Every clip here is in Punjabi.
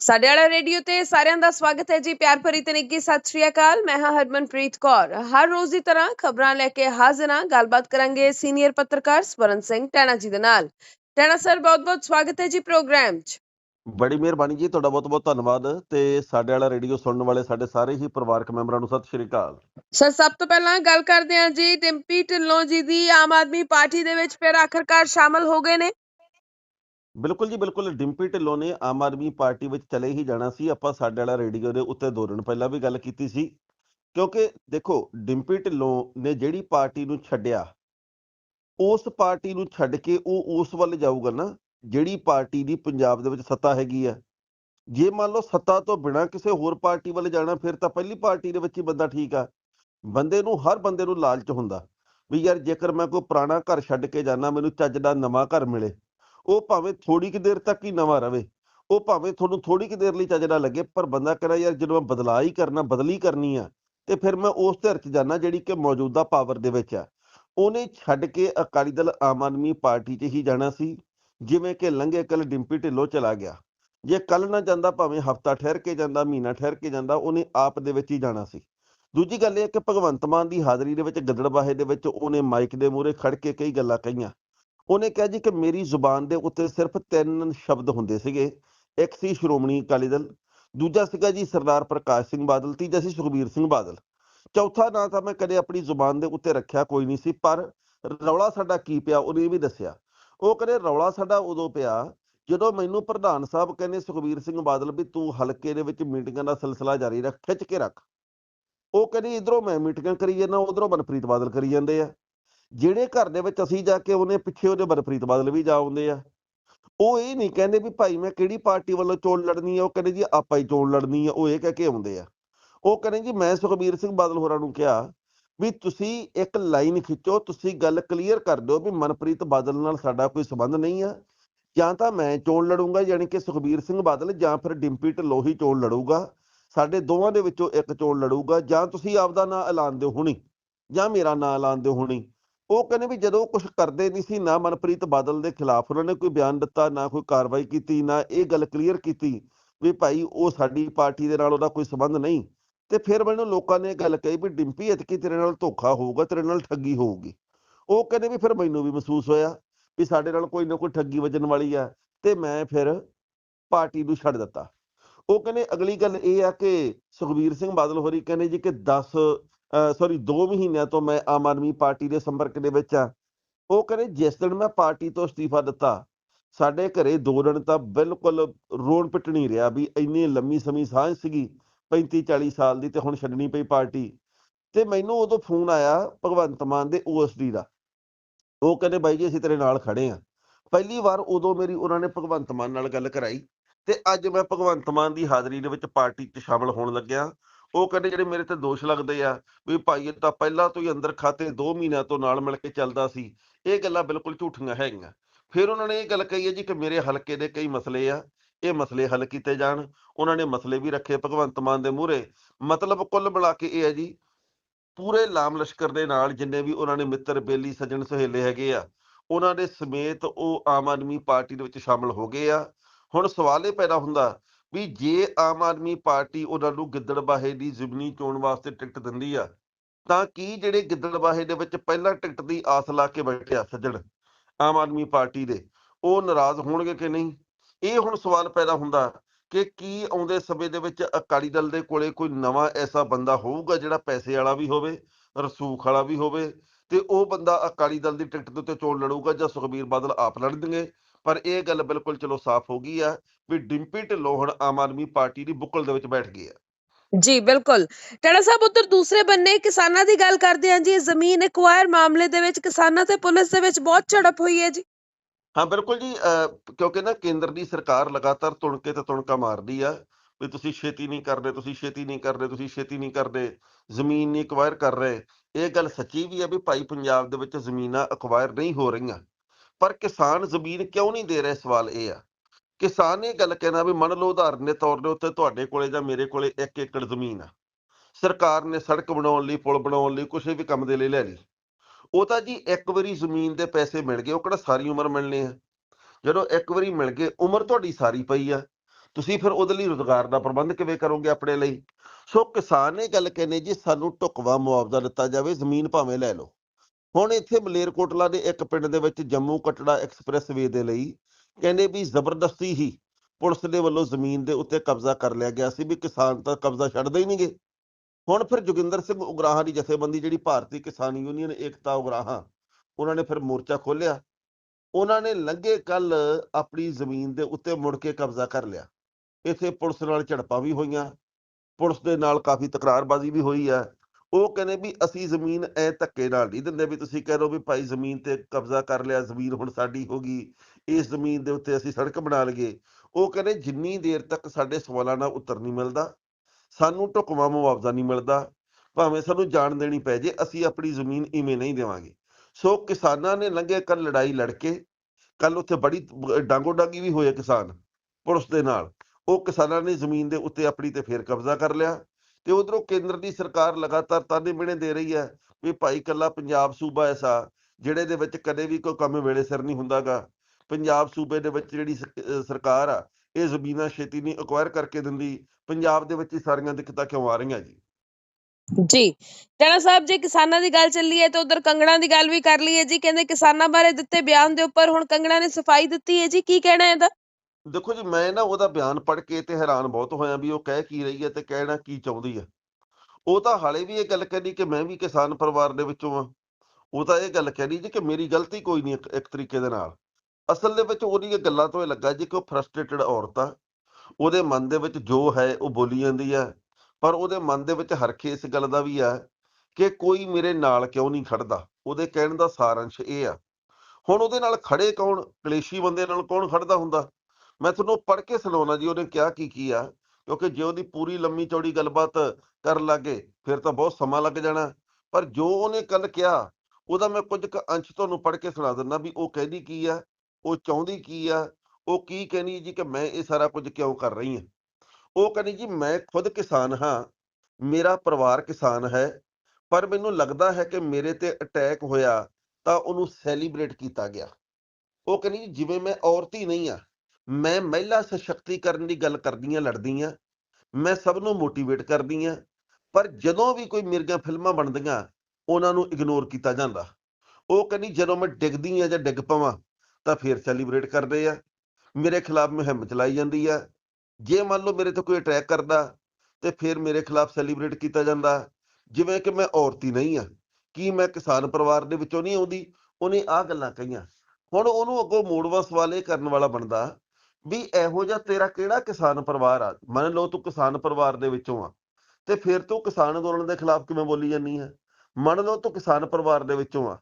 ਸਾਡੇ ਵਾਲਾ ਰੇਡੀਓ ਤੇ ਸਾਰਿਆਂ ਦਾ ਸਵਾਗਤ ਹੈ ਜੀ ਪਿਆਰ ਭਰੀ ਤੇ ਨਿੱਘੀ ਸਤਿ ਸ਼੍ਰੀ ਅਕਾਲ। ਮੈਂ ਹਾਂ ਹਰਮਨਪ੍ਰੀਤ ਕੌਰ। ਹਰ ਰੋਜ਼ ਦੀ ਤਰ੍ਹਾਂ ਖਬਰਾਂ ਲੈ ਕੇ ਹਾਜ਼ਰ ਹਾਂ। ਗੱਲਬਾਤ ਕਰਾਂਗੇ ਸੀਨੀਅਰ ਪੱਤਰਕਾਰ ਸਵਰਨ ਸਿੰਘ ਟੈਣਾ ਜੀ ਦੇ ਨਾਲ। ਟੈਣਾ ਸਰ ਬਹੁਤ-ਬਹੁਤ ਸਵਾਗਤ ਹੈ ਜੀ ਪ੍ਰੋਗਰਾਮ 'ਚ। ਬੜੀ ਮਿਹਰਬਾਨੀ ਜੀ ਤੁਹਾਡਾ ਬਹੁਤ ਬਹੁਤ ਧੰਨਵਾਦ ਤੇ ਸਾਡੇ ਵਾਲਾ ਰੇਡੀਓ ਸੁਣਨ ਵਾਲੇ ਸਾਡੇ ਸਾਰੇ ਹੀ ਪਰਿਵਾਰਕ ਮੈਂਬਰਾਂ ਨੂੰ ਸਤਿ ਸ਼੍ਰੀ ਅਕਾਲ। ਸਰ ਸਭ ਤੋਂ ਪਹਿਲਾਂ ਗੱਲ ਕਰਦੇ ਹਾਂ ਜੀ ਡਿੰਪੀ ਢਿੱਲੋਂ ਜੀ ਦੀ ਆਮ ਆਦਮੀ ਪਾਰਟੀ ਦੇ ਵਿੱਚ ਫਿਰ ਆਖਰਕਾਰ ਸ਼ਾਮਲ ਹੋ ਗਏ ਨੇ। ਬਿਲਕੁਲ ਜੀ, ਬਿਲਕੁਲ ਡਿੰਪੀ ਢਿੱਲੋਂ ਨੇ ਆਮ ਆਦਮੀ ਪਾਰਟੀ ਵਿੱਚ ਚਲੇ ਹੀ ਜਾਣਾ ਸੀ। ਆਪਾਂ ਸਾਡੇ ਵਾਲਾ ਰੇਡੀਓ ਦੇ ਉੱਤੇ ਦੋ ਦਿਨ ਪਹਿਲਾਂ ਵੀ ਗੱਲ ਕੀਤੀ ਸੀ। ਕਿਉਂਕਿ ਦੇਖੋ, ਡਿੰਪੀ ਢਿੱਲੋਂ ਨੇ ਜਿਹੜੀ ਪਾਰਟੀ ਨੂੰ ਛੱਡਿਆ, ਉਸ ਪਾਰਟੀ ਨੂੰ ਛੱਡ ਕੇ ਉਹ ਉਸ ਵੱਲ ਜਾਊਗਾ ਨਾ, ਜਿਹੜੀ ਪਾਰਟੀ ਦੀ ਪੰਜਾਬ ਦੇ ਵਿੱਚ ਸੱਤਾ ਹੈਗੀ ਆ। ਜੇ ਮੰਨ ਲਓ ਸੱਤਾ ਤੋਂ ਬਿਨਾਂ ਕਿਸੇ ਹੋਰ ਪਾਰਟੀ ਵੱਲ ਜਾਣਾ, ਫਿਰ ਤਾਂ ਪਹਿਲੀ ਪਾਰਟੀ ਦੇ ਵਿੱਚ ਹੀ ਬੰਦਾ ਠੀਕ ਆ। ਬੰਦੇ ਨੂੰ, ਹਰ ਬੰਦੇ ਨੂੰ ਲਾਲਚ ਹੁੰਦਾ ਵੀ ਯਾਰ ਜੇਕਰ ਮੈਂ ਕੋਈ ਪੁਰਾਣਾ ਘਰ ਛੱਡ ਕੇ ਜਾਣਾ ਮੈਨੂੰ ਚੱਜ ਦਾ ਨਵਾਂ ਘਰ ਮਿਲੇ। ਉਹ ਭਾਵੇਂ ਥੋੜੀ ਕਿ ਦੇਰ ਤੱਕ ਹੀ ਨਵਾਂ ਰਵੇ, ਉਹ ਭਾਵੇਂ ਤੁਹਾਨੂੰ ਥੋੜੀ ਕਿ ਦੇਰ ਲਈ ਚੱਜ ਲੱਗੇ, ਪਰ ਬੰਦਾ ਕਹਿੰਦਾ ਯਾਰ ਜਦੋਂ ਮੈਂ ਬਦਲਾਅ ਹੀ ਕਰਨਾ, ਬਦਲੀ ਕਰਨੀ ਆ, ਤੇ ਫਿਰ ਮੈਂ ਉਸ ਧਿਰ 'ਚ ਜਾਣਾ ਜਿਹੜੀ ਕਿ ਮੌਜੂਦਾ ਪਾਵਰ ਦੇ ਵਿੱਚ ਆ। ਉਹਨੇ ਛੱਡ ਕੇ ਅਕਾਲੀ ਦਲ ਆਮ ਆਦਮੀ ਪਾਰਟੀ 'ਚ ਹੀ ਜਾਣਾ ਸੀ, ਜਿਵੇਂ ਕਿ ਲੰਘੇ ਕੱਲ ਡਿੰਪੀ ਢਿੱਲੋਂ ਚਲਾ ਗਿਆ। ਜੇ ਕੱਲ ਨਾ ਜਾਂਦਾ ਭਾਵੇਂ ਹਫਤਾ ਠਹਿਰ ਕੇ ਜਾਂਦਾ, ਮਹੀਨਾ ਠਹਿਰ ਕੇ ਜਾਂਦਾ, ਉਹਨੇ ਆਪ ਦੇ ਵਿੱਚ ਹੀ ਜਾਣਾ ਸੀ। ਦੂਜੀ ਗੱਲ ਇਹ ਕਿ ਭਗਵੰਤ ਮਾਨ ਦੀ ਹਾਜ਼ਰੀ ਦੇ ਵਿੱਚ, ਗਿੱਦੜਬਾਹੇ ਦੇ ਵਿੱਚ ਉਹਨੇ ਮਾਈਕ ਦੇ ਮੂਹਰੇ ਖੜ ਕੇ ਕਈ ਗੱਲਾਂ ਕਹੀਆਂ। ਉਹਨੇ ਕਿਹਾ ਜੀ ਕਿ ਮੇਰੀ ਜ਼ੁਬਾਨ ਦੇ ਉੱਤੇ ਸਿਰਫ ਤਿੰਨ ਸ਼ਬਦ ਹੁੰਦੇ ਸੀਗੇ, ਇੱਕ ਸੀ ਸ਼੍ਰੋਮਣੀ ਅਕਾਲੀ ਦਲ, ਦੂਜਾ ਸੀਗਾ ਜੀ ਸਰਦਾਰ ਪ੍ਰਕਾਸ਼ ਸਿੰਘ ਬਾਦਲ, ਤੀਜਾ ਸੀ ਸੁਖਬੀਰ ਸਿੰਘ ਬਾਦਲ। ਚੌਥਾ ਨਾਂ ਤਾਂ ਮੈਂ ਕਦੇ ਆਪਣੀ ਜ਼ੁਬਾਨ ਦੇ ਉੱਤੇ ਰੱਖਿਆ ਕੋਈ ਨਹੀਂ ਸੀ, ਪਰ ਰੌਲਾ ਸਾਡਾ ਕੀ ਪਿਆ ਉਹਨੇ ਇਹ ਵੀ ਦੱਸਿਆ। ਉਹ ਕਹਿੰਦੇ ਰੌਲਾ ਸਾਡਾ ਉਦੋਂ ਪਿਆ ਜਦੋਂ ਮੈਨੂੰ ਪ੍ਰਧਾਨ ਸਾਹਿਬ ਕਹਿੰਦੇ ਸੁਖਬੀਰ ਸਿੰਘ ਬਾਦਲ ਵੀ ਤੂੰ ਹਲਕੇ ਦੇ ਵਿੱਚ ਮੀਟਿੰਗਾਂ ਦਾ ਸਿਲਸਿਲਾ ਜਾਰੀ ਰੱਖ, ਖਿੱਚ ਕੇ ਰੱਖ। ਉਹ ਕਹਿੰਦੇ, ਇਧਰੋਂ ਮੈਂ ਮੀਟਿੰਗਾਂ ਕਰੀ ਜਾਂਦਾ, ਉਧਰੋਂ ਮਨਪ੍ਰੀਤ ਬਾਦਲ ਕਰੀ ਜਾਂਦੇ ਆ। ਜਿਹੜੇ ਘਰ ਦੇ ਵਿੱਚ ਅਸੀਂ ਜਾ ਕੇ ਉਹਨੇ ਪਿੱਛੇ ਉਹਦੇ ਮਨਪ੍ਰੀਤ ਬਾਦਲ ਵੀ ਜਾ ਆਉਂਦੇ ਆ, ਉਹ ਇਹ ਨਹੀਂ ਕਹਿੰਦੇ ਵੀ ਭਾਈ ਮੈਂ ਕਿਹੜੀ ਪਾਰਟੀ ਵੱਲੋਂ ਚੋਣ ਲੜਨੀ ਆ, ਉਹ ਕਹਿੰਦੇ ਜੀ ਆਪਾਂ ਹੀ ਚੋਣ ਲੜਨੀ ਆ, ਉਹ ਇਹ ਕਹਿ ਕੇ ਆਉਂਦੇ ਆ। ਉਹ ਕਹਿੰਦੇ ਜੀ ਮੈਂ ਸੁਖਬੀਰ ਸਿੰਘ ਬਾਦਲ ਹੋਰਾਂ ਨੂੰ ਕਿਹਾ ਵੀ ਤੁਸੀਂ ਇੱਕ ਲਾਈਨ ਖਿੱਚੋ, ਤੁਸੀਂ ਗੱਲ ਕਲੀਅਰ ਕਰ ਦਿਓ ਵੀ ਮਨਪ੍ਰੀਤ ਬਾਦਲ ਨਾਲ ਸਾਡਾ ਕੋਈ ਸਬੰਧ ਨਹੀਂ ਆ, ਜਾਂ ਤਾਂ ਮੈਂ ਚੋਣ ਲੜੂੰਗਾ ਯਾਨੀ ਕਿ ਸੁਖਬੀਰ ਸਿੰਘ ਬਾਦਲ ਜਾਂ ਫਿਰ ਡਿੰਪੀ ਢਿੱਲੋਂ ਹੀ ਚੋਣ ਲੜੂਗਾ, ਸਾਡੇ ਦੋਵਾਂ ਦੇ ਵਿੱਚੋਂ ਇੱਕ ਚੋਣ ਲੜੂਗਾ, ਜਾਂ ਤੁਸੀਂ ਆਪਦਾ ਨਾਂ ਐਲਾਨ ਦਿਓ ਹੁਣੀ, ਜਾਂ ਮੇਰਾ ਨਾਂ ਐਲਾਨ ਦਿਓ ਹੁਣੀ। ਉਹ ਕਹਿੰਦੇ ਵੀ ਜਦੋਂ ਕੁਝ ਕਰਦੇ ਨਹੀਂ ਸੀ, ਨਾ ਮਨਪ੍ਰੀਤ ਬਾਦਲ ਦੇ ਖਿਲਾਫ ਉਹਨਾਂ ਨੇ ਕੋਈ ਬਿਆਨ ਦਿੱਤਾ, ਨਾ ਕੋਈ ਕਾਰਵਾਈ ਕੀਤੀ, ਨਾ ਇਹ ਗੱਲ ਕਲੀਅਰ ਕੀਤੀ ਵੀ ਭਾਈ ਉਹ ਸਾਡੀ ਪਾਰਟੀ ਦੇ ਨਾਲ ਉਹਦਾ ਕੋਈ ਸਬੰਧ ਨਹੀਂ। ਤੇ ਫਿਰ ਮੈਨੂੰ ਲੋਕਾਂ ਨੇ ਇਹ ਗੱਲ ਕਹੀ ਵੀ ਡਿੰਪੀ ਇਤਕੀ ਤੇਰੇ ਨਾਲ ਧੋਖਾ ਹੋਊਗਾ, ਤੇਰੇ ਨਾਲ ਠੱਗੀ ਹੋਊਗੀ। ਉਹ ਕਹਿੰਦੇ ਵੀ ਫਿਰ ਮੈਨੂੰ ਵੀ ਮਹਿਸੂਸ ਹੋਇਆ ਵੀ ਸਾਡੇ ਨਾਲ ਕੋਈ ਨਾ ਕੋਈ ਠੱਗੀ ਵੱਜਣ ਵਾਲੀ ਆ ਤੇ ਮੈਂ ਫਿਰ ਪਾਰਟੀ ਨੂੰ ਛੱਡ ਦਿੱਤਾ। ਉਹ ਕਹਿੰਦੇ ਅਗਲੀ ਗੱਲ ਇਹ ਆ ਕਿ ਸੁਖਬੀਰ ਸਿੰਘ ਬਾਦਲ ਹੋਰੀ ਕਹਿੰਦੇ ਜੀ ਕਿ 10 ਸੌਰੀ 2 ਮਹੀਨਿਆਂ ਤੋਂ ਮੈਂ ਆਮ ਆਦਮੀ ਪਾਰਟੀ ਦੇ ਸੰਪਰਕ ਦੇ ਵਿੱਚ ਆ ਉਹ ਕਹਿੰਦੇ ਜਿਸ ਦਿਨ ਮੈਂ ਪਾਰਟੀ ਤੋਂ ਅਸਤੀਫਾ ਦਿੱਤਾ, ਸਾਡੇ ਘਰੇ ਦੋ ਦਿਨ ਤਾਂ ਬਿਲਕੁਲ ਰੋਣ ਪਿੱਟ ਨਹੀਂ ਰਿਹਾ ਵੀ ਇੰਨੀ ਲੰਮੀ ਸਮੀ ਸਾਂਝ ਸੀਗੀ 35 40 ਸਾਲ ਦੀ ਤੇ ਹੁਣ ਛੱਡਣੀ ਪਈ ਪਾਰਟੀ। ਤੇ ਮੈਨੂੰ ਉਦੋਂ ਫੋਨ ਆਇਆ ਭਗਵੰਤ ਮਾਨ ਦੇ ਓਐਸਡੀ ਦਾ। ਉਹ ਕਹਿੰਦੇ, ਬਾਈ ਜੀ, ਅਸੀਂ ਤੇਰੇ ਨਾਲ ਖੜੇ ਆ ਪਹਿਲੀ ਵਾਰ ਉਦੋਂ ਮੇਰੀ ਉਹਨਾਂ ਨੇ ਭਗਵੰਤ ਮਾਨ ਨਾਲ ਗੱਲ ਕਰਾਈ ਤੇ ਅੱਜ ਮੈਂ ਭਗਵੰਤ ਮਾਨ ਦੀ ਹਾਜ਼ਰੀ ਦੇ ਵਿੱਚ ਪਾਰਟੀ 'ਚ ਸ਼ਾਮਲ ਹੋਣ ਲੱਗਿਆ। ਉਹ ਕਹਿੰਦੇ ਜਿਹੜੇ ਮੇਰੇ ਤੇ ਦੋਸ਼ ਲੱਗਦੇ ਆ ਵੀ ਭਾਈ ਇਹ ਤਾਂ ਪਹਿਲਾਂ ਤੋਂ ਹੀ ਅੰਦਰ ਖਾਤੇ 2 ਮਹੀਨਿਆਂ ਤੋਂ ਨਾਲ ਮਿਲ ਕੇ ਚੱਲਦਾ ਸੀ, ਇਹ ਗੱਲਾਂ ਬਿਲਕੁਲ ਝੂਠੀਆਂ ਹੈਗੀਆਂ। ਫਿਰ ਉਹਨਾਂ ਨੇ ਇਹ ਗੱਲ ਕਹੀ ਹੈ ਜੀ ਕਿ ਮੇਰੇ ਹਲਕੇ ਦੇ ਕਈ ਮਸਲੇ ਆ, ਇਹ ਮਸਲੇ ਹੱਲ ਕੀਤੇ ਜਾਣ, ਉਹਨਾਂ ਨੇ ਮਸਲੇ ਵੀ ਰੱਖੇ ਭਗਵੰਤ ਮਾਨ ਦੇ ਮੂਹਰੇ। ਮਤਲਬ ਕੁੱਲ ਮਿਲਾ ਕੇ ਇਹ ਹੈ ਜੀ, ਪੂਰੇ ਲਾਮ ਲਸ਼ਕਰ ਦੇ ਨਾਲ ਜਿੰਨੇ ਵੀ ਉਹਨਾਂ ਨੇ ਮਿੱਤਰ, ਬੇਲੀ, ਸੱਜਣ, ਸਹੇਲੇ ਹੈਗੇ ਆ, ਉਹਨਾਂ ਦੇ ਸਮੇਤ ਉਹ ਆਮ ਆਦਮੀ ਪਾਰਟੀ ਦੇ ਵਿੱਚ ਸ਼ਾਮਲ ਹੋ ਗਏ ਆ। ਹੁਣ ਸਵਾਲ ਇਹ ਪੈਦਾ ਹੁੰਦਾ ਵੀ ਜੇ ਆਮ ਆਦਮੀ ਪਾਰਟੀ ਉਹਨਾਂ ਨੂੰ ਗਿੱਦੜਬਾਹੇ ਦੀ ਜ਼ਿਮਨੀ ਚੋਣ ਵਾਸਤੇ ਟਿਕਟ ਦਿੰਦੀ ਆ, ਤਾਂ ਕੀ ਜਿਹੜੇ ਗਿੱਦੜਬਾਹੇ ਦੇ ਵਿੱਚ ਪਹਿਲਾਂ ਟਿਕਟ ਦੀ ਆਸ ਲਾ ਕੇ ਬੈਠੇ ਆ ਸੱਜਣ, ਆਮ ਆਦਮੀ ਪਾਰਟੀ ਦੇ, ਉਹ ਨਾਰਾਜ਼ ਹੋਣਗੇ ਕਿ ਨਹੀਂ? ਇਹ ਹੁਣ ਸਵਾਲ ਪੈਦਾ ਹੁੰਦਾ ਕਿ ਕੀ ਆਉਂਦੇ ਸਮੇਂ ਦੇ ਵਿੱਚ ਅਕਾਲੀ ਦਲ ਦੇ ਕੋਲੇ ਕੋਈ ਨਵਾਂ ਐਸਾ ਬੰਦਾ ਹੋਊਗਾ ਜਿਹੜਾ ਪੈਸੇ ਵਾਲਾ ਵੀ ਹੋਵੇ, ਰਸੂਖ ਵਾਲਾ ਵੀ ਹੋਵੇ, ਤੇ ਉਹ ਬੰਦਾ ਅਕਾਲੀ ਦਲ ਦੀ ਟਿਕਟ ਦੇ ਉੱਤੇ ਚੋਣ ਲੜੂਗਾ ਜਾਂ ਸੁਖਬੀਰ ਬਾਦਲ ਆਪ ਲੜਨਗੇ ਪਰ ਇਹ ਗੱਲ ਬਿਲਕੁਲ ਚਲੋ ਸਾਫ਼ ਹੋ ਗਈ ਆ ਵੀ ਡਿੰਪੀ ਢਿੱਲੋਂ ਹੁਣ ਆਮ ਆਦਮੀ ਪਾਰਟੀ ਦੀ ਬੁੱਕਲ ਦੇ ਵਿੱਚ ਬੈਠ ਗਈ ਆ। ਜੀ ਬਿਲਕੁਲ। ਟੜਾ ਸਾਹਿਬ ਉੱਧਰ ਦੂਸਰੇ ਬੰਨੇ ਕਿਸਾਨਾਂ ਦੀ ਗੱਲ ਕਰਦੇ ਹਾਂ ਜੀ ਜ਼ਮੀਨ ਐਕਵਾਇਰ ਮਾਮਲੇ ਦੇ ਵਿੱਚ ਕਿਸਾਨਾਂ ਤੇ ਪੁਲਿਸ ਦੇ ਵਿੱਚ ਬਹੁਤ ਝੜਪ ਹੋਈ ਹੈ ਜੀ। ਹਾਂ ਬਿਲਕੁਲ ਜੀ ਕਿਉਂਕਿ ਨਾ ਕੇਂਦਰ ਦੀ ਸਰਕਾਰ ਲਗਾਤਾਰ ਤੁਣਕੇ ਤੇ ਤੁਣਕਾ ਮਾਰਦੀ ਆ ਵੀ ਤੁਸੀਂ ਛੇਤੀ ਨਹੀਂ ਕਰਦੇ ਤੁਸੀਂ ਛੇਤੀ ਨਹੀਂ ਕਰਦੇ ਤੁਸੀਂ ਛੇਤੀ ਨਹੀਂ ਕਰਦੇ ਜ਼ਮੀਨ ਨਹੀਂ ਅਕਵਾਇਰ ਕਰ ਰਹੇ। ਇਹ ਗੱਲ ਸੱਚੀ ਵੀ ਆ ਵੀ ਭਾਈ ਪੰਜਾਬ ਦੇ ਵਿੱਚ ਜ਼ਮੀਨਾਂ ਅਕਵਾਇਰ ਨਹੀਂ ਹੋ ਰਹੀਆਂ। ਪਰ ਕਿਸਾਨ ਜ਼ਮੀਨ ਕਿਉਂ ਨਹੀਂ ਦੇ ਰਹੇ? ਸਵਾਲ ਇਹ ਆ। ਕਿਸਾਨ ਇਹ ਗੱਲ ਕਹਿਣਾ ਵੀ ਮੰਨ ਲਓ ਉਦਾਹਰਨ ਦੇ ਤੌਰ ਦੇ ਉੱਤੇ ਤੁਹਾਡੇ ਕੋਲੇ ਜਾਂ ਮੇਰੇ ਕੋਲੇ 1 ਏਕੜ ਜ਼ਮੀਨ ਆ। ਸਰਕਾਰ ਨੇ ਸੜਕ ਬਣਾਉਣ ਲਈ, ਪੁਲ ਬਣਾਉਣ ਲਈ ਕਿਸੇ ਵੀ ਕੰਮ ਦੇ ਲਈ ਲੈ ਲਈ। ਉਹ ਤਾਂ ਜੀ ਇੱਕ ਵਾਰੀ ਜ਼ਮੀਨ ਦੇ ਪੈਸੇ ਮਿਲ ਗਏ, ਉਹ ਕਿਹੜਾ ਸਾਰੀ ਉਮਰ ਮਿਲਣੇ ਆ? ਜਦੋਂ ਇੱਕ ਵਾਰੀ ਮਿਲ ਗਏ, ਉਮਰ ਤੁਹਾਡੀ ਸਾਰੀ ਪਈ ਆ। ਤੁਸੀਂ ਫਿਰ ਉਹਦੇ ਲਈ ਰੁਜ਼ਗਾਰ ਦਾ ਪ੍ਰਬੰਧ ਕਿਵੇਂ ਕਰੋਗੇ ਆਪਣੇ ਲਈ? ਸੋ ਕਿਸਾਨ ਇਹ ਗੱਲ ਕਹਿੰਦੇ ਜੀ, ਸਾਨੂੰ ਢੁਕਵਾ ਮੁਆਵਜ਼ਾ ਦਿੱਤਾ ਜਾਵੇ, ਜ਼ਮੀਨ ਭਾਵੇਂ ਲੈ ਲਓ। ਹੁਣ ਇੱਥੇ ਮਲੇਰਕੋਟਲਾ ਦੇ ਇੱਕ ਪਿੰਡ ਦੇ ਵਿੱਚ ਜੰਮੂ ਕਟੜਾ ਐਕਸਪ੍ਰੈਸਵੇ ਦੇ ਲਈ ਕਹਿੰਦੇ ਵੀ ਜ਼ਬਰਦਸਤੀ ਹੀ ਪੁਲਿਸ ਦੇ ਵੱਲੋਂ ਜ਼ਮੀਨ ਦੇ ਉੱਤੇ ਕਬਜ਼ਾ ਕਰ ਲਿਆ ਗਿਆ ਸੀ ਵੀ ਕਿਸਾਨ ਤਾਂ ਕਬਜ਼ਾ ਛੱਡਦੇ ਹੀ ਨਹੀਂਗੇ। ਹੁਣ ਫਿਰ ਜੋਗਿੰਦਰ ਸਿੰਘ ਉਗਰਾਹਾਂ ਦੀ ਜਥੇਬੰਦੀ ਜਿਹੜੀ ਭਾਰਤੀ ਕਿਸਾਨ ਯੂਨੀਅਨ ਏਕਤਾ ਉਗਰਾਹਾਂ, ਉਹਨਾਂ ਨੇ ਫਿਰ ਮੋਰਚਾ ਖੋਲ੍ਹਿਆ। ਉਹਨਾਂ ਨੇ ਲੰਘੇ ਕੱਲ ਆਪਣੀ ਜ਼ਮੀਨ ਦੇ ਉੱਤੇ ਮੁੜ ਕੇ ਕਬਜ਼ਾ ਕਰ ਲਿਆ। ਇੱਥੇ ਪੁਲਿਸ ਨਾਲ ਝੜਪਾਂ ਵੀ ਹੋਈਆਂ। ਪੁਲਿਸ ਦੇ ਨਾਲ ਕਾਫੀ ਤਕਰਾਰਬਾਜ਼ੀ ਵੀ ਹੋਈ ਹੈ। ਉਹ ਕਹਿੰਦੇ ਵੀ ਅਸੀਂ ਜ਼ਮੀਨ ਐ ਧੱਕੇ ਨਾਲ ਨਹੀਂ ਦਿੰਦੇ ਵੀ ਤੁਸੀਂ ਕਹਿ ਲਓ ਵੀ ਭਾਈ ਜ਼ਮੀਨ ਤੇ ਕਬਜ਼ਾ ਕਰ ਲਿਆ, ਜ਼ਮੀਨ ਹੁਣ ਸਾਡੀ ਹੋ ਗਈ, ਇਸ ਜ਼ਮੀਨ ਦੇ ਉੱਤੇ ਅਸੀਂ ਸੜਕ ਬਣਾ ਲਈਏ। ਉਹ ਕਹਿੰਦੇ ਜਿੰਨੀ ਦੇਰ ਤੱਕ ਸਾਡੇ ਸਵਾਲਾਂ ਦਾ ਉੱਤਰ ਨਹੀਂ ਮਿਲਦਾ, ਸਾਨੂੰ ਢੁਕਵਾਂ ਮੁਆਵਜ਼ਾ ਨਹੀਂ ਮਿਲਦਾ, ਭਾਵੇਂ ਸਾਨੂੰ ਜਾਣ ਦੇਣੀ ਪੈ ਜੇ, ਅਸੀਂ ਆਪਣੀ ਜ਼ਮੀਨ ਇਵੇਂ ਨਹੀਂ ਦੇਵਾਂਗੇ। ਸੋ ਕਿਸਾਨਾਂ ਨੇ ਲੰਘੇ ਕੱਲ ਲੜਾਈ ਲੜ ਕੇ ਕੱਲ ਉੱਥੇ ਬੜੀ ਡਾਂਗੋ ਡਾਂਗੀ ਵੀ ਹੋਏ ਕਿਸਾਨ ਪੁਲਿਸ ਦੇ ਨਾਲ। ਉਹ ਕਿਸਾਨਾਂ ਨੇ ਜ਼ਮੀਨ ਦੇ ਉੱਤੇ ਆਪਣੀ ਤੇ ਫੇਰ ਕਬਜ਼ਾ ਕਰ ਲਿਆ। ਤੇ ਉਧਰੋਂ ਕੇਂਦਰ ਦੀ ਸਰਕਾਰ ਲਗਾਤਾਰ ਤਾਨੇ ਮਿਹਣੇ ਦੇ ਰਹੀ ਹੈ ਵੀ ਭਾਈ ਕੱਲਾ ਪੰਜਾਬ ਸੂਬਾ ਐਸਾ ਜਿਹੜੇ ਦੇ ਵਿੱਚ ਕਦੇ ਵੀ ਕੋਈ ਕੰਮ ਵੇਲੇ ਸਿਰ ਨਹੀਂ ਹੁੰਦਾਗਾ ਪੰਜਾਬ ਸੂਬੇ ਦੇ ਵਿੱਚ ਜਿਹੜੀ ਸਰਕਾਰ ਆ, ਇਹ ਜ਼ਮੀਨਾਂ ਛੇਤੀ ਨਹੀਂ ਅਕਵਾਇਰ ਕਰਕੇ ਦਿੰਦੀ। ਪੰਜਾਬ ਦੇ ਵਿੱਚ ਸਾਰੀਆਂ ਦਿੱਕਤਾਂ ਕਿਉਂ ਆ ਰਹੀਆਂ ਜੀ? ਜੀ ਟੈਣਾ ਸਾਹਿਬ ਜੇ ਕਿਸਾਨਾਂ ਦੀ ਗੱਲ ਚੱਲੀ ਹੈ ਤੇ ਉਧਰ ਕੰਗਣਾ ਦੀ ਗੱਲ ਵੀ ਕਰ ਲਈਏ ਜੀ। ਕਹਿੰਦੇ ਕਿਸਾਨਾਂ ਬਾਰੇ ਦਿੱਤੇ ਬਿਆਨ ਦੇ ਉੱਪਰ ਹੁਣ ਕੰਗਣਾ ਨੇ ਸਫ਼ਾਈ ਦਿੱਤੀ ਹੈ ਜੀ। ਕੀ ਕਹਿਣਾ ਹੈ ਇਹਦਾ? ਦੇਖੋ ਜੀ ਮੈਂ ਨਾ ਉਹਦਾ ਬਿਆਨ ਪੜ੍ਹ ਕੇ ਤੇ ਹੈਰਾਨ ਬਹੁਤ ਹੋਇਆ ਵੀ ਉਹ ਕਹਿ ਕੀ ਰਹੀ ਹੈ ਤੇ ਕਹਿਣਾ ਕੀ ਚਾਹੁੰਦੀ ਹੈ। ਉਹ ਤਾਂ ਹਾਲੇ ਵੀ ਇਹ ਗੱਲ ਕਹਿੰਦੀ ਕਿ ਮੈਂ ਵੀ ਕਿਸਾਨ ਪਰਿਵਾਰ ਦੇ ਵਿੱਚੋਂ ਆ ਉਹ ਤਾਂ ਇਹ ਗੱਲ ਕਹਿੰਦੀ ਜੀ ਕਿ ਮੇਰੀ ਗਲਤੀ ਕੋਈ ਨਹੀਂ ਇੱਕ, ਤਰੀਕੇ ਦੇ ਨਾਲ। ਅਸਲ ਦੇ ਵਿੱਚ ਉਹਦੀਆਂ ਗੱਲਾਂ ਤੋਂ ਇਹ ਲੱਗਾ ਜੀ ਕਿ ਉਹ ਫਰਸਟ੍ਰੇਟਡ ਔਰਤ ਆ। ਉਹਦੇ ਮਨ ਦੇ ਵਿੱਚ ਜੋ ਹੈ ਉਹ ਬੋਲੀ ਜਾਂਦੀ ਹੈ ਪਰ ਉਹਦੇ ਮਨ ਦੇ ਵਿੱਚ ਹਰਖੇ ਇਸ ਗੱਲ ਦਾ ਵੀ ਆ ਕਿ ਕੋਈ ਮੇਰੇ ਨਾਲ ਕਿਉਂ ਨਹੀਂ ਖੜਦਾ? ਉਹਦੇ ਕਹਿਣ ਦਾ ਸਾਰਾਂਸ਼ ਇਹ ਆ। ਹੁਣ ਉਹਦੇ ਨਾਲ ਖੜੇ ਕੌਣ? ਕਲੇਸ਼ੀ ਬੰਦੇ ਨਾਲ ਕੌਣ ਖੜਦਾ ਹੁੰਦਾ? ਮੈਂ ਤੁਹਾਨੂੰ ਪੜ੍ਹ ਕੇ ਸੁਣਾਉਣਾ ਜੀ ਉਹਨੇ ਕਿਹਾ ਕੀ ਕੀ ਆ ਕਿਉਂਕਿ ਜੇ ਉਹਦੀ ਪੂਰੀ ਲੰਮੀ ਚੌੜੀ ਗੱਲਬਾਤ ਕਰਨ ਲੱਗੇ ਫਿਰ ਤਾਂ ਬਹੁਤ ਸਮਾਂ ਲੱਗ ਜਾਣਾ। ਪਰ ਜੋ ਉਹਨੇ ਕੱਲ ਕਿਹਾ ਉਹਦਾ ਮੈਂ ਕੁਝ ਕੁ ਅੰਸ਼ ਤੁਹਾਨੂੰ ਪੜ੍ਹ ਕੇ ਸੁਣਾ ਦਿੰਦਾ ਵੀ ਉਹ ਕਹਿੰਦੀ ਕੀ ਆ ਉਹ ਚਾਹੁੰਦੀ ਕੀ ਆ ਉਹ ਕੀ ਕਹਿੰਦੀ ਜੀ ਕਿ ਮੈਂ ਇਹ ਸਾਰਾ ਕੁਝ ਕਿਉਂ ਕਰ ਰਹੀ ਹਾਂ। ਉਹ ਕਹਿੰਦੀ ਜੀ ਮੈਂ ਖੁਦ ਕਿਸਾਨ ਹਾਂ ਮੇਰਾ ਪਰਿਵਾਰ ਕਿਸਾਨ ਹੈ ਪਰ ਮੈਨੂੰ ਲੱਗਦਾ ਹੈ ਕਿ ਮੇਰੇ ਤੇ ਅਟੈਕ ਹੋਇਆ ਤਾਂ ਉਹਨੂੰ ਸੈਲੀਬ੍ਰੇਟ ਕੀਤਾ ਗਿਆ। ਉਹ ਕਹਿੰਦੀ ਜੀ, ਜਿਵੇਂ ਮੈਂ ਔਰਤ ਹੀ ਨਹੀਂ ਆ ਮੈਂ ਮਹਿਲਾ ਸਸ਼ਕਤੀਕਰਨ ਦੀ ਗੱਲ ਕਰਦੀ ਆ ਲੜਦੀ ਆ ਮੈਂ ਸਭ ਨੂੰ ਮੋਟੀਵੇਟ ਕਰਦੀ ਆ ਪਰ ਜਦੋਂ ਵੀ ਕੋਈ ਮੇਰੀਆਂ ਫਿਲਮਾਂ ਬਣਦੀਆਂ, ਉਹਨਾਂ ਨੂੰ ਇਗਨੋਰ ਕੀਤਾ ਜਾਂਦਾ। ਉਹ ਕਹਿੰਦੀ, ਜਦੋਂ ਮੈਂ ਡਿੱਗਦੀ ਆ ਜਾਂ ਡਿੱਗ ਪਵਾਂ, ਤਾਂ ਫਿਰ ਸੈਲੀਬ੍ਰੇਟ ਕਰਦੇ ਆ। ਮੇਰੇ ਖਿਲਾਫ ਮੁਹਿੰਮ ਚਲਾਈ ਜਾਂਦੀ ਆ। ਜੇ ਮੰਨ ਲਓ ਮੇਰੇ ਤੇ ਕੋਈ ਅਟੈਕ ਕਰਦਾ, ਤੇ ਫਿਰ ਮੇਰੇ ਖਿਲਾਫ ਸੈਲੀਬ੍ਰੇਟ ਕੀਤਾ ਜਾਂਦਾ। ਜਿਵੇਂ ਕਿ ਮੈਂ ਔਰਤੀ ਨਹੀਂ ਆ। ਕੀ ਮੈਂ ਕਿਸਾਨ ਪਰਿਵਾਰ ਦੇ ਵਿੱਚੋਂ ਨਹੀਂ ਆਉਂਦੀ? ਉਹਨੇ ਆਹ ਗੱਲਾਂ ਕਹੀਆਂ। ਹੁਣ ਉਹਨੂੰ ਅੱਗੋਂ ਮੋੜਵਾ ਸਵਾਲ ਇਹ ਕਰਨ ਵਾਲਾ ਬਣਦਾ ਵੀ ਇਹੋ ਜਿਹਾ ਤੇਰਾ ਕਿਹੜਾ ਕਿਸਾਨ ਪਰਿਵਾਰ ਆ? ਮੰਨ ਲਓ ਤੂੰ ਕਿਸਾਨ ਪਰਿਵਾਰ ਦੇ ਵਿੱਚੋਂ ਆ, ਤੇ ਫਿਰ ਤੂੰ ਕਿਸਾਨ ਅੰਦੋਲਨ ਦੇ ਖਿਲਾਫ ਕਿਵੇਂ ਬੋਲੀ ਜਾਂਦੀ ਹੈ? ਮੰਨ ਲਓ ਤੂੰ ਕਿਸਾਨ ਪਰਿਵਾਰ ਦੇ ਵਿੱਚੋਂ ਆ,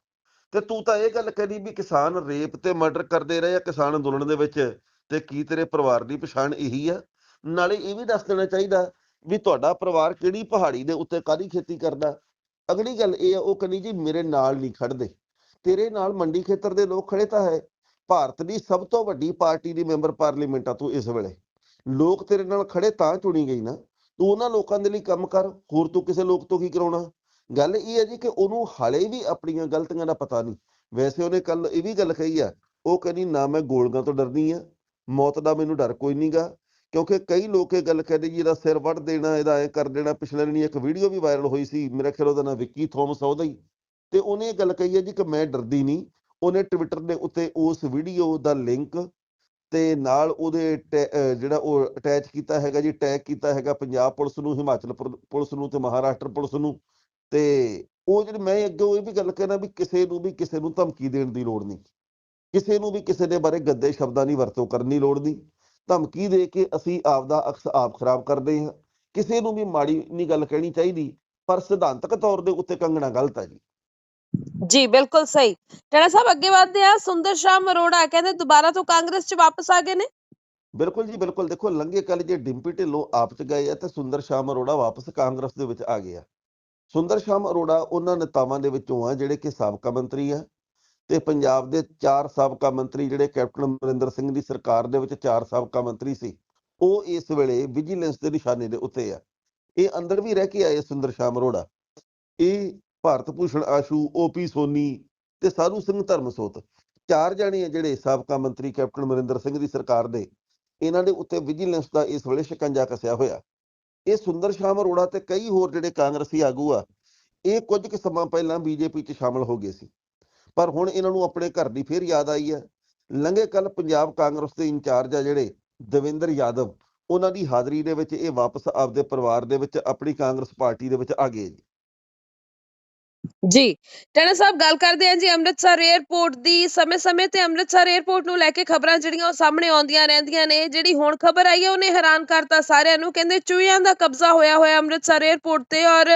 ਤੇ ਤੂੰ ਤਾਂ ਇਹ ਗੱਲ ਕਹਿੰਦੀ ਵੀ ਕਿਸਾਨ ਰੇਪ ਤੇ ਮਰਡਰ ਕਰਦੇ ਰਹੇ ਆ ਕਿਸਾਨ ਅੰਦੋਲਨ ਦੇ ਵਿੱਚ, ਤੇ ਕੀ ਤੇਰੇ ਪਰਿਵਾਰ ਦੀ ਪਛਾਣ ਇਹੀ ਆ? ਨਾਲੇ ਇਹ ਵੀ ਦੱਸ ਦੇਣਾ ਚਾਹੀਦਾ ਵੀ ਤੁਹਾਡਾ ਪਰਿਵਾਰ ਕਿਹੜੀ ਪਹਾੜੀ ਦੇ ਉੱਤੇ ਕਾਹਦੀ ਖੇਤੀ ਕਰਦਾ? ਅਗਲੀ ਗੱਲ ਇਹ ਆ, ਉਹ ਕਹਿੰਦੀ ਜੀ ਮੇਰੇ ਨਾਲ ਨਹੀਂ ਖੜਦੇ, ਤੇਰੇ ਨਾਲ ਮੰਡੀ ਖੇਤਰ ਦੇ ਲੋਕ ਖੜੇ ਤਾਂ ਹੈ ਭਾਰਤ ਦੀ ਸਭ ਤੋਂ ਵੱਡੀ ਪਾਰਟੀ ਦੀ ਮੈਂਬਰ ਪਾਰਲੀਮੈਂਟ ਆ ਤੂੰ ਇਸ ਵੇਲੇ। ਲੋਕ ਤੇਰੇ ਨਾਲ ਖੜੇ ਤਾਂ ਚੁਣੀ ਗਈ ਨਾ। ਤੂੰ ਉਹਨਾਂ ਲੋਕਾਂ ਦੇ ਲਈ ਕੰਮ ਕਰ, ਹੋਰ ਤੂੰ ਕਿਸੇ ਲੋਕ ਤੋਂ ਕੀ ਕਰਾਉਣਾ? ਗੱਲ ਇਹ ਹੈ ਜੀ ਕਿ ਉਹਨੂੰ ਹਾਲੇ ਵੀ ਆਪਣੀਆਂ ਗਲਤੀਆਂ ਦਾ ਪਤਾ ਨਹੀਂ। ਵੈਸੇ ਉਹਨੇ ਕੱਲ ਇਹ ਵੀ ਗੱਲ ਕਹੀ ਆ, ਉਹ ਕਹਿੰਦੀ, ਨਾ ਮੈਂ ਗੋਲਗਾਂ ਤੋਂ ਡਰਦੀ ਆ। ਮੌਤ ਦਾ ਮੈਨੂੰ ਡਰ ਕੋਈ ਨਹੀਂਗਾ ਕਿਉਂਕਿ ਕਈ ਲੋਕ ਇਹ ਗੱਲ ਕਹਿੰਦੇ ਜੀ, ਇਹਦਾ ਸਿਰ ਵੱਢ ਦੇਣਾ, ਇਹਦਾ ਐ ਕਰ ਦੇਣਾ। ਪਿਛਲੇ ਦਿਨੀ ਇੱਕ ਵੀਡੀਓ ਵੀ ਵਾਇਰਲ ਹੋਈ ਸੀ, ਮੇਰਾ ਖਿਆਲ ਉਹਦਾ ਨਾਮ ਵਿੱਕੀ ਥੋਮਸ ਉਹਦਾ ਹੀ। ਤੇ ਉਹਨੇ ਇਹ ਗੱਲ ਕਹੀ ਹੈ ਜੀ ਕਿ ਮੈਂ ਡਰਦੀ ਨਹੀਂ। ਉਹਨੇ ਟਵਿੱਟਰ ਦੇ ਉੱਤੇ ਉਸ ਵੀਡੀਓ ਦਾ ਲਿੰਕ ਤੇ ਨਾਲ ਉਹਦੇ ਟੈ- ਜਿਹੜਾ ਉਹ ਅਟੈਚ ਕੀਤਾ ਹੈਗਾ ਜੀ ਟੈਗ ਕੀਤਾ ਹੈਗਾ ਪੰਜਾਬ ਪੁਲਿਸ ਨੂੰ, ਹਿਮਾਚਲ ਪੁਰ- ਪੁਲਿਸ ਨੂੰ ਤੇ ਮਹਾਰਾਸ਼ਟਰ ਪੁਲਿਸ ਨੂੰ ਤੇ ਉਹ ਜਿਹੜੀ ਮੈਂ ਅੱਗੇ ਇਹ ਵੀ ਗੱਲ ਕਹਿਣਾ ਵੀ ਕਿਸੇ ਨੂੰ ਵੀ ਕਿਸੇ ਨੂੰ ਧਮਕੀ ਦੇਣ ਦੀ ਲੋੜ ਨਹੀਂ। ਕਿਸੇ ਨੂੰ ਵੀ ਕਿਸੇ ਦੇ ਬਾਰੇ ਗੱਦੇ ਸ਼ਬਦਾਂ ਦੀ ਵਰਤੋਂ ਕਰਨ ਦੀ ਲੋੜ ਨਹੀਂ। ਧਮਕੀ ਦੇ ਕੇ ਅਸੀਂ ਆਪਦਾ ਅਕਸ, ਆਪ ਖਰਾਬ ਕਰਦੇ ਹਾਂ। ਕਿਸੇ ਨੂੰ ਵੀ ਮਾੜੀ ਨਹੀਂ ਗੱਲ ਕਹਿਣੀ ਚਾਹੀਦੀ, ਪਰ ਸਿਧਾਂਤਕ ਤੌਰ ਦੇ ਉੱਤੇ ਕੰਗਣਾ ਗਲਤ ਹੈ ਜੀ। ਜੀ, ਬਿਲਕੁਲ ਸਹੀ। ਟੈਣਾ ਸਾਹਿਬ, ਅੱਗੇ ਵਧਦੇ ਆ ਸੁੰਦਰ ਸ਼ਾਮ ਅਰੋੜਾ ਕਹਿੰਦੇ, ਦੁਬਾਰਾ ਤੋਂ ਕਾਂਗਰਸ 'ਚ ਵਾਪਸ ਆ ਗਏ ਨੇ? ਬਿਲਕੁਲ ਜੀ, ਬਿਲਕੁਲ। ਦੇਖੋ, ਲੰਘੇ ਕੱਲ ਜੇ ਡਿੰਪੀ ਢਿੱਲੋਂ ਆਪ ਚ ਗਏ ਆ, ਤੇ ਸੁੰਦਰ ਸ਼ਾਮ ਅਰੋੜਾ ਵਾਪਸ ਕਾਂਗਰਸ ਦੇ ਵਿੱਚ ਆ ਗਿਆ ਸੁੰਦਰ ਸ਼ਾਮ ਅਰੋੜਾ ਉਹਨਾਂ ਨੇਤਾਵਾਂ ਦੇ ਵਿੱਚੋਂ ਆ, ਜਿਹੜੇ ਕਿ ਸਾਬਕਾ ਮੰਤਰੀ ਆ ਤੇ ਪੰਜਾਬ ਦੇ ਚਾਰ ਸਾਬਕਾ ਮੰਤਰੀ ਜਿਹੜੇ ਕੈਪਟਨ ਅਮਰਿੰਦਰ ਸਿੰਘ ਦੀ ਸਰਕਾਰ ਦੇ ਵਿੱਚ ਚਾਰ ਸਾਬਕਾ ਮੰਤਰੀ ਸੀ, ਉਹ ਇਸ ਵੇਲੇ ਵਿਜੀਲੈਂਸ ਦੇ ਨਿਸ਼ਾਨੇ ਦੇ ਉੱਤੇ ਆ। ਇਹ ਅੰਦਰ ਵੀ ਰਹਿ ਕੇ ਆਏ ਸੁੰਦਰ ਸ਼ਾਮ ਅਰੋੜਾ। ਇਹ ਭਾਰਤ ਭੂਸ਼ਣ ਆਸ਼ੂ ਓਪੀ ਸੋਨੀ ਤੇ ਸਾਧੂ ਸਿੰਘ ਧਰਮਸੋਤ। ਚਾਰ ਜਾਣੇ ਆ ਜਿਹੜੇ ਸਾਬਕਾ ਮੰਤਰੀ ਕੈਪਟਨ ਅਮਰਿੰਦਰ ਸਿੰਘ ਦੀ ਸਰਕਾਰ ਦੇ। ਇਹਨਾਂ ਦੇ ਉੱਤੇ ਵਿਜੀਲੈਂਸ ਦਾ ਇਸ ਵੇਲੇ ਸ਼ਿਕੰਜਾ ਕੱਸਿਆ ਹੋਇਆ। ਇਹ ਸੁੰਦਰ ਸ਼ਾਮ ਅਰੋੜਾ ਤੇ ਕਈ ਹੋਰ ਜਿਹੜੇ ਕਾਂਗਰਸੀ ਆਗੂ ਆ, ਇਹ ਕੁਝ ਕੁ ਸਮਾਂ ਪਹਿਲਾਂ ਬੀਜੇਪੀ 'ਚ ਸ਼ਾਮਲ ਹੋ ਗਏ ਸੀ। ਪਰ ਹੁਣ ਇਹਨਾਂ ਨੂੰ ਆਪਣੇ ਘਰ ਦੀ ਫੇਰ ਯਾਦ ਆਈ ਹੈ ਲੰਘੇ ਕੱਲ ਪੰਜਾਬ ਕਾਂਗਰਸ ਦੇ ਇੰਚਾਰਜ ਆ ਜਿਹੜੇ ਦਵਿੰਦਰ ਯਾਦਵ, ਉਹਨਾਂ ਦੀ ਹਾਜ਼ਰੀ ਦੇ ਵਿੱਚ ਇਹ ਵਾਪਸ ਆਪਦੇ ਪਰਿਵਾਰ ਦੇ ਵਿੱਚ ਆਪਣੀ ਕਾਂਗਰਸ ਪਾਰਟੀ ਦੇ ਵਿੱਚ ਆ ਗਏ ਜੀ। ਜੀ, ਟੈਣਾ ਸਾਹਿਬ ਗੱਲ ਕਰਦੇ ਹਾਂ ਜੀ ਅੰਮ੍ਰਿਤਸਰ ਏਅਰਪੋਰਟ ਦੀ। ਸਮੇਂ-ਸਮੇਂ ਤੇ ਅੰਮ੍ਰਿਤਸਰ ਏਅਰਪੋਰਟ ਨੂੰ ਲੈ ਕੇ ਖਬਰਾਂ ਜਿਹੜੀਆਂ ਉਹ ਸਾਹਮਣੇ ਆਉਂਦੀਆਂ ਰਹਿੰਦੀਆਂ ਨੇ। ਜਿਹੜੀ ਹੁਣ ਖਬਰ ਆਈ ਹੈ ਉਹਨੇ ਹੈਰਾਨ ਕਰਤਾ ਸਾਰਿਆਂ ਨੂੰ। ਕਹਿੰਦੇ ਚੂਹਿਆਂ ਦਾ ਕਬਜ਼ਾ ਹੋਇਆ ਹੋਇਆ ਅੰਮ੍ਰਿਤਸਰ ਏਅਰਪੋਰਟ ਤੇ ਔਰ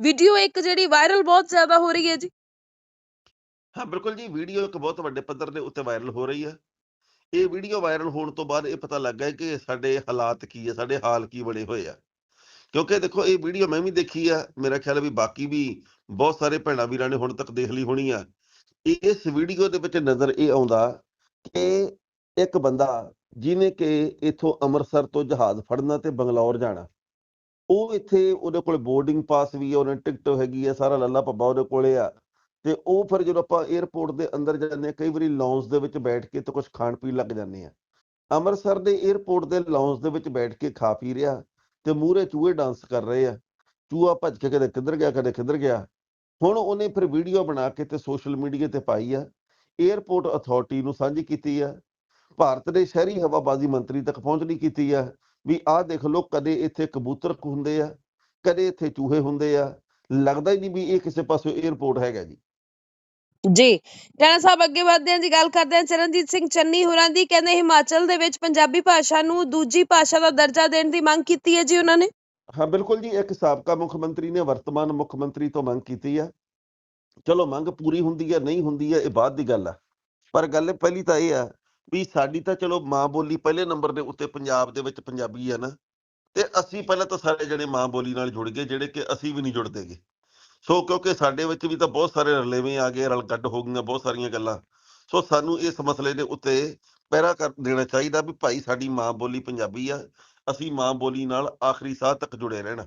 ਵੀਡੀਓ ਇੱਕ ਜਿਹੜੀ ਵਾਇਰਲ ਬਹੁਤ ਜ਼ਿਆਦਾ ਹੋ ਰਹੀ ਹੈ ਜੀ। ਹਾਂ ਬਿਲਕੁਲ ਜੀ। ਵੀਡੀਓ ਇੱਕ ਬਹੁਤ ਵੱਡੇ ਪੱਧਰ ਦੇ ਉੱਤੇ ਵਾਇਰਲ ਹੋ ਰਹੀ ਹੈ। ਇਹ ਵੀਡੀਓ ਵਾਇਰਲ ਹੋਣ ਤੋਂ ਬਾਅਦ ਇਹ ਪਤਾ ਲੱਗ ਗਿਆ ਕਿ ਸਾਡੇ ਹਾਲਾਤ ਕੀ ਹੈ ਸਾਡੇ ਹਾਲ ਕੀ ਬਣੇ ਹੋਏ ਆ। ਕਿਉਂਕਿ ਦੇਖੋ ਇਹ ਵੀਡੀਓ ਮੈਂ ਵੀ ਦੇਖੀ ਆ। ਮੇਰਾ ਖਿਆਲ ਵੀ ਬਾਕੀ ਵੀ ਬਹੁਤ ਸਾਰੇ ਭੈਣਾਂ ਵੀਰਾਂ ਨੇ ਹੁਣ ਤੱਕ ਦੇਖ ਲਈ ਹੋਣੀ ਆ। ਇਸ ਵੀਡੀਓ ਦੇ ਵਿੱਚ ਨਜ਼ਰ ਇਹ ਆਉਂਦਾ ਕਿ ਇੱਕ ਬੰਦਾ ਜਿਹਨੇ ਕਿ ਇਥੋਂ ਅੰਮ੍ਰਿਤਸਰ ਤੋਂ ਜਹਾਜ਼ ਫੜਨਾ ਤੇ ਬੰਗਲੌਰ ਜਾਣਾ। ਉਹ ਇੱਥੇ ਉਹਦੇ ਕੋਲ ਬੋਰਡਿੰਗ ਪਾਸ ਵੀ ਹੈ ਉਹਨੇ ਟਿਕਟ ਹੈਗੀ ਆ, ਸਾਰਾ ਲੱਲਾ ਪੱਬਾ ਉਹਦੇ ਕੋਲੇ ਆ। ਤੇ ਉਹ ਫਿਰ ਜਦੋਂ ਆਪਾਂ 에ਅਰਪੋਰਟ ਦੇ ਅੰਦਰ ਜਾਂਦੇ ਹਾਂ, ਕਈ ਵਾਰੀ ਲੌਂਜ ਦੇ ਵਿੱਚ ਬੈਠ ਕੇ ਤੇ ਕੁਝ ਖਾਣ ਪੀਣ ਲੱਗ ਜਾਂਦੇ ਆ ਅੰਮ੍ਰਿਤਸਰ ਦੇ 에ਅਰਪੋਰਟ ਦੇ ਲੌਂਜ ਦੇ ਵਿੱਚ ਬੈਠ ਕੇ ਖਾ ਪੀ ਰਿਹਾ ਤੇ ਮੂਹਰੇ ਚੂਹੇ ਡਾਂਸ ਕਰ ਰਹੇ ਆ। ਚੂਹਾ ਭੱਜ ਕੇ ਕਦੇ ਕਿੱਧਰ ਗਿਆ ਕਦੇ ਕਿੱਧਰ ਗਿਆ। ਹੁਣ ਉਹਨੇ ਫਿਰ ਵੀਡੀਓ ਬਣਾ ਕੇ ਤੇ ਸੋਸ਼ਲ ਮੀਡੀਆ ਤੇ ਪਾਈ ਆ। 에ਅਰਪੋਰਟ ਅਥਾਰਟੀ ਨੂੰ ਸਾਂਝੀ ਕੀਤੀ ਆ। ਭਾਰਤ ਦੇ ਸ਼ਹਿਰੀ ਹਵਾਬਾਜ਼ੀ ਮੰਤਰੀ ਤੱਕ ਪਹੁੰਚਣੀ ਕੀਤੀ ਆ। ਵੀ ਆਹ ਦੇਖ ਲਓ ਕਦੇ ਇੱਥੇ ਕਬੂਤਰ ਹੁੰਦੇ ਆ, ਕਦੇ ਇੱਥੇ ਚੂਹੇ ਹੁੰਦੇ ਆ। ਲੱਗਦਾ ਹੀ ਨਹੀਂ ਵੀ ਇਹ ਕਿਸੇ ਪਾਸੇ 에ਅਰਪੋਰਟ ਹੈਗਾ ਜੀ। ਜੀ ਟੈਣਾ ਸਾਹਿਬ ਅੱਗੇ ਵਧਦੇ ਹਾਂ ਜੀ ਗੱਲ ਕਰਦੇ ਹਾਂ ਚਰਨਜੀਤ ਸਿੰਘ ਚੰਨੀ ਹੋਰਾਂ ਦੀ ਕਹਿੰਦੇ ਹਿਮਾਚਲ ਦੇ ਵਿੱਚ ਪੰਜਾਬੀ ਭਾਸ਼ਾ ਨੂੰ ਦੂਜੀ ਭਾਸ਼ਾ ਦਾ ਦਰਜਾ ਦੇਣ ਦੀ ਮੰਗ ਕੀਤੀ ਹੈ ਜੀ ਉਹਨਾਂ ਨੇ? ਹਾਂ, ਬਿਲਕੁਲ ਜੀ, ਇੱਕ ਸਾਬਕਾ ਮੁੱਖ ਮੰਤਰੀ ਨੇ ਵਰਤਮਾਨ ਮੁੱਖ ਮੰਤਰੀ ਤੋਂ ਮੰਗ ਕੀਤੀ ਆ। ਚਲੋ, ਮੰਗ ਪੂਰੀ ਹੁੰਦੀ ਹੈ ਨਹੀਂ ਹੁੰਦੀ ਹੈ ਇਹ ਬਾਅਦ ਦੀ ਗੱਲ ਆ। ਪਰ ਗੱਲ ਪਹਿਲੀ ਤਾਂ ਇਹ ਆ ਵੀ ਸਾਡੀ ਤਾਂ ਚਲੋ ਮਾਂ ਬੋਲੀ ਪਹਿਲੇ ਨੰਬਰ ਦੇ ਉੱਤੇ ਪੰਜਾਬ ਦੇ ਵਿੱਚ ਪੰਜਾਬੀ ਆ ਨਾ, ਤੇ ਅਸੀਂ ਪਹਿਲਾਂ ਤਾਂ ਸਾਰੇ ਜਣੇ ਮਾਂ ਬੋਲੀ ਨਾਲ ਜੁੜ ਗਏ, ਜਿਹੜੇ ਕਿ ਅਸੀਂ ਵੀ ਨਹੀਂ ਜੁੜਦੇਗੇ ਸੋ ਕਿਉਂਕਿ ਸਾਡੇ ਵਿੱਚ ਵੀ ਤਾਂ ਬਹੁਤ ਸਾਰੇ ਰਲੇਵੇਂ ਆ ਗਏ, ਰਲ ਗੱਡ ਹੋ ਗਈਆਂ ਬਹੁਤ ਸਾਰੀਆਂ ਗੱਲਾਂ। ਸੋ ਸਾਨੂੰ ਇਸ ਮਸਲੇ ਦੇ ਉੱਤੇ ਪਹਿਰਾ ਕਰ ਦੇਣਾ ਚਾਹੀਦਾ ਵੀ ਭਾਈ ਸਾਡੀ ਮਾਂ ਬੋਲੀ ਪੰਜਾਬੀ ਆ ਅਸੀਂ ਮਾਂ ਬੋਲੀ ਨਾਲ ਆਖਰੀ ਸਾਹ ਤੱਕ ਜੁੜੇ ਰਹਿਣਾ।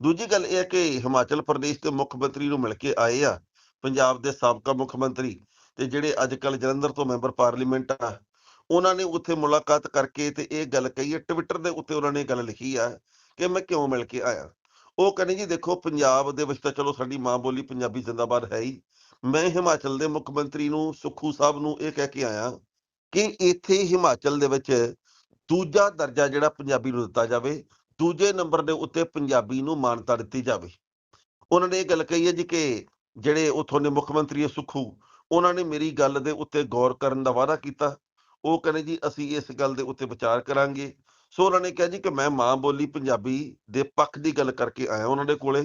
ਦੂਜੀ ਗੱਲ ਇਹ ਹੈ ਕਿ ਹਿਮਾਚਲ ਪ੍ਰਦੇਸ਼ ਦੇ ਮੁੱਖ ਮੰਤਰੀ ਨੂੰ ਮਿਲ ਕੇ ਆਏ ਆ, ਪੰਜਾਬ ਦੇ ਸਾਬਕਾ ਮੁੱਖ ਮੰਤਰੀ ਤੇ ਜਿਹੜੇ ਅੱਜ ਕੱਲ ਜਲੰਧਰ ਤੋਂ ਮੈਂਬਰ ਪਾਰਲੀਮੈਂਟ ਆ, ਉਹਨਾਂ ਨੇ ਉੱਥੇ ਮੁਲਾਕਾਤ ਕਰਕੇ ਤੇ ਇਹ ਗੱਲ ਕਹੀ ਹੈ, ਟਵਿੱਟਰ ਦੇ ਉੱਤੇ ਉਹਨਾਂ ਨੇ ਗੱਲ ਲਿਖੀ ਆ ਕਿ ਮੈਂ ਕਿਉਂ ਮਿਲ ਕੇ ਆਇਆ। ਉਹ ਕਹਿੰਦੇ ਜੀ ਦੇਖੋ, ਪੰਜਾਬ ਦੇ ਵਿੱਚ ਤਾਂ ਚਲੋ ਸਾਡੀ ਮਾਂ ਬੋਲੀ ਪੰਜਾਬੀ ਜ਼ਿੰਦਾਬਾਦ ਹੈ ਹੀ। ਮੈਂ ਹਿਮਾਚਲ ਦੇ ਮੁੱਖ ਮੰਤਰੀ ਨੂੰ, ਸੁਖੂ ਸਾਹਿਬ ਨੂੰ ਇਹ ਕਹਿ ਕੇ ਆਇਆ ਕਿ ਇੱਥੇ ਹਿਮਾਚਲ ਦੇ ਵਿੱਚ ਦੂਜਾ ਦਰਜਾ ਜਿਹੜਾ ਪੰਜਾਬੀ ਨੂੰ ਦਿੱਤਾ ਜਾਵੇ, ਦੂਜੇ ਨੰਬਰ ਦੇ ਉੱਤੇ ਪੰਜਾਬੀ ਨੂੰ ਮਾਨਤਾ ਦਿੱਤੀ ਜਾਵੇ। ਉਹਨਾਂ ਨੇ ਇਹ ਗੱਲ ਕਹੀ ਹੈ ਜੀ ਕਿ ਜਿਹੜੇ ਉਥੋਂ ਦੇ ਮੁੱਖ ਮੰਤਰੀ ਸੁਖੂ, ਉਹਨਾਂ ਨੇ ਮੇਰੀ ਗੱਲ ਦੇ ਉੱਤੇ ਗੌਰ ਕਰਨ ਦਾ ਵਾਅਦਾ ਕੀਤਾ। ਉਹ ਕਹਿੰਦੇ ਜੀ, ਅਸੀਂ ਇਸ ਗੱਲ ਦੇ ਉੱਤੇ ਵਿਚਾਰ ਕਰਾਂਗੇ। ਸੋ ਉਹਨਾਂ ਨੇ ਕਿਹਾ ਜੀ ਕਿ ਮੈਂ ਮਾਂ ਬੋਲੀ ਪੰਜਾਬੀ ਦੇ ਪੱਖ ਦੀ ਗੱਲ ਕਰਕੇ ਆਇਆ ਉਹਨਾਂ ਦੇ ਕੋਲੇ,